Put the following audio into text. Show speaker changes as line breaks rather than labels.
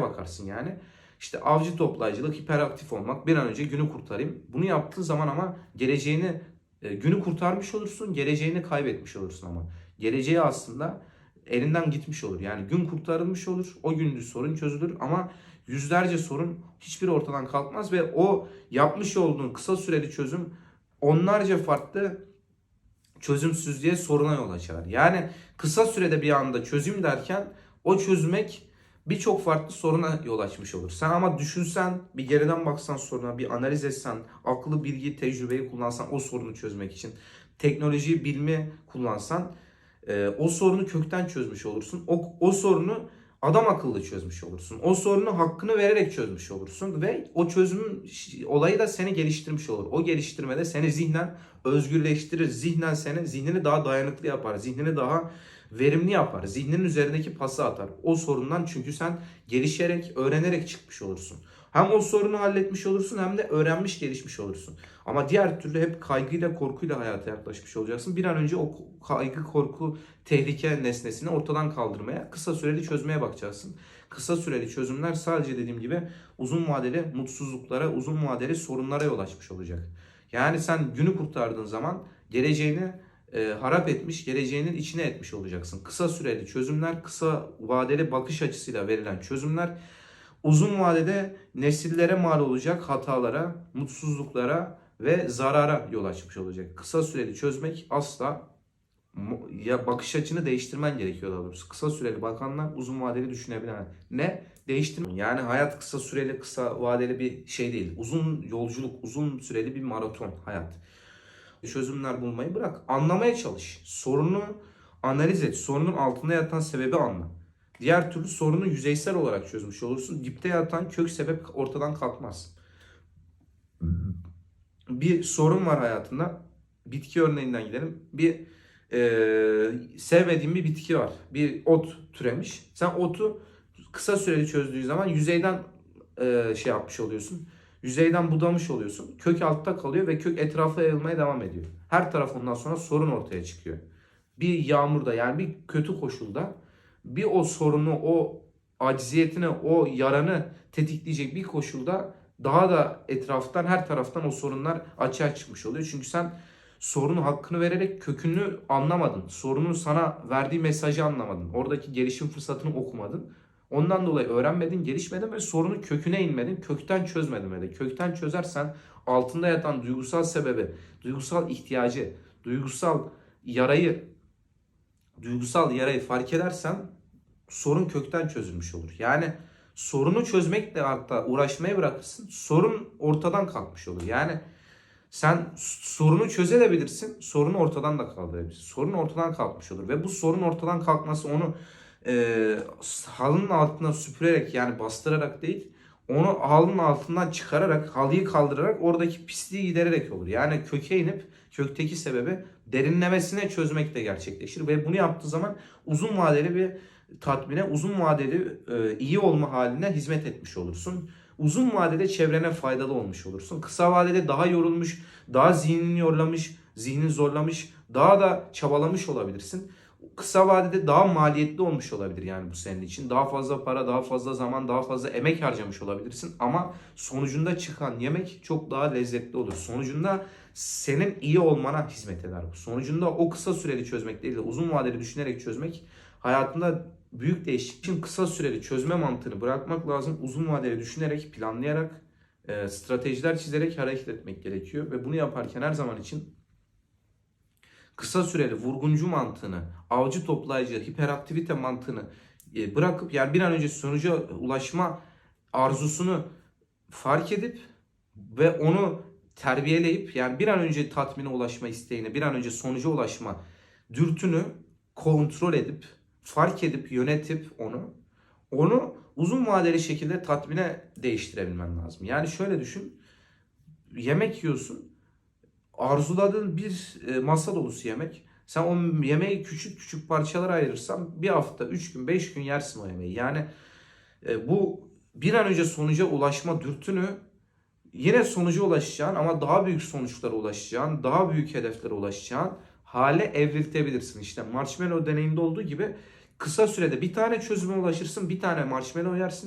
bakarsın yani. İşte avcı toplayıcılık, hiperaktif olmak, bir an önce günü kurtarayım. Bunu yaptığın zaman ama geleceğini, e, günü kurtarmış olursun, geleceğini kaybetmiş olursun ama. Geleceği aslında elinden gitmiş olur. Yani gün kurtarılmış olur, o gün sorun çözülür ama yüzlerce sorun hiçbir ortadan kalkmaz ve o yapmış olduğun kısa süreli çözüm onlarca farklı çözümsüzlüğe soruna yol açar. Yani kısa sürede bir anda çözüm derken o çözmek birçok farklı soruna yol açmış olur. Sen ama düşünsen, bir geriden baksan soruna, bir analiz etsen, aklı, bilgi, tecrübeyi kullansan o sorunu çözmek için, teknolojiyi, bilmi kullansan e, o sorunu kökten çözmüş olursun. O, o sorunu adam akıllı çözmüş olursun. O sorunu hakkını vererek çözmüş olursun ve o çözüm olayı da seni geliştirmiş olur. O geliştirmede seni zihnen özgürleştirir. Zihnen seni zihnini daha dayanıklı yapar. Zihnini daha verimli yapar. Zihninin üzerindeki pası atar. O sorundan çünkü sen gelişerek, öğrenerek çıkmış olursun. Hem o sorunu halletmiş olursun hem de öğrenmiş, gelişmiş olursun. Ama diğer türlü hep kaygıyla, korkuyla hayata yaklaşmış olacaksın. Bir an önce o kaygı, korku, tehlike nesnesini ortadan kaldırmaya, kısa süreli çözmeye bakacaksın. Kısa süreli çözümler sadece dediğim gibi uzun vadeli mutsuzluklara, uzun vadeli sorunlara yol açmış olacak. Yani sen günü kurtardığın zaman geleceğini e, harap etmiş, geleceğinin içine etmiş olacaksın. Kısa süreli çözümler, kısa vadeli bakış açısıyla verilen çözümler uzun vadede nesillere mal olacak hatalara, mutsuzluklara ve zarara yol açmış olacak. Kısa süreli çözmek asla ya bakış açını değiştirmen gerekiyor daha doğrusu. Kısa süreli bakanlar uzun vadeli düşünebilen. Ne? Değiştirme. Yani hayat kısa süreli, kısa vadeli bir şey değil. Uzun yolculuk, uzun süreli bir maraton hayat. Çözümler bulmayı bırak. Anlamaya çalış. Sorunu analiz et. Sorunun altında yatan sebebi anla. Diğer türlü sorunu yüzeysel olarak çözmüş olursun. Dipte yatan kök sebep ortadan kalkmaz. Bir sorun var hayatında. Bitki örneğinden gidelim. Bir e, sevmediğin bir bitki var. Bir ot türemiş. Sen otu kısa süreli çözdüğü zaman yüzeyden e, şey yapmış oluyorsun. Yüzeyden budamış oluyorsun. Kök altta kalıyor ve kök etrafa yayılmaya devam ediyor. Her taraf ondan sonra sorun ortaya çıkıyor. Bir yağmurda yani bir kötü koşulda bir o sorunu, o acziyetini, o yaranı tetikleyecek bir koşulda daha da etraftan her taraftan o sorunlar açığa çıkmış oluyor. Çünkü sen sorunun hakkını vererek kökünü anlamadın. Sorunun sana verdiği mesajı anlamadın. Oradaki gelişim fırsatını okumadın. Ondan dolayı öğrenmedin, gelişmedin ve sorunun köküne inmedin, kökten çözmedin ve kökten çözersen altında yatan duygusal sebebi, duygusal ihtiyacı, duygusal yarayı, duygusal yarayı fark edersen sorun kökten çözülmüş olur. Yani sorunu çözmekle hatta uğraşmayı bırakırsın, sorun ortadan kalkmış olur. Yani sen sorunu çözebilirsin, sorunu ortadan da kaldırabilirsin. Sorun ortadan kalkmış olur ve bu sorun ortadan kalkması onu e, halının altına süpürerek yani bastırarak değil onu halının altından çıkararak halıyı kaldırarak oradaki pisliği gidererek olur. Yani köke inip kökteki sebebi derinlemesine çözmek de gerçekleşir ve bunu yaptığı zaman uzun vadeli bir tatmine, uzun vadeli e, iyi olma haline hizmet etmiş olursun. Uzun vadede çevrene faydalı olmuş olursun. Kısa vadede daha yorulmuş, daha zihnini yorlamış, zihnin zorlamış, daha da çabalamış olabilirsin kısa vadede daha maliyetli olmuş olabilir yani bu senin için. Daha fazla para, daha fazla zaman, daha fazla emek harcamış olabilirsin ama sonucunda çıkan yemek çok daha lezzetli olur. Sonucunda senin iyi olmana hizmet eder bu. Sonucunda o kısa süreli çözmek değil de uzun vadeli düşünerek çözmek hayatında büyük değişiklik. Şimdi kısa süreli çözme mantığını bırakmak lazım. Uzun vadeli düşünerek, planlayarak, e, stratejiler çizerek hareket etmek gerekiyor ve bunu yaparken her zaman için kısa süreli vurguncu mantığını, avcı toplayıcı, hiperaktivite mantığını e, bırakıp yani bir an önce sonuca ulaşma arzusunu fark edip ve onu terbiyeleyip yani bir an önce tatmine ulaşma isteğini, bir an önce sonuca ulaşma dürtünü kontrol edip, fark edip, yönetip onu onu uzun vadeli şekilde tatmine değiştirebilmen lazım. Yani şöyle düşün. Yemek yiyorsun arzuladığın bir e, masa dolusu yemek. Sen o yemeği küçük küçük parçalara ayırırsan bir hafta, üç gün, beş gün yersin o yemeği. Yani e, bu bir an önce sonuca ulaşma dürtünü yine sonuca ulaşacağın ama daha büyük sonuçlara ulaşacağın, daha büyük hedeflere ulaşacağın hale evriltebilirsin. İşte marshmallow deneyinde olduğu gibi kısa sürede bir tane çözüme ulaşırsın, bir tane marshmallow yersin.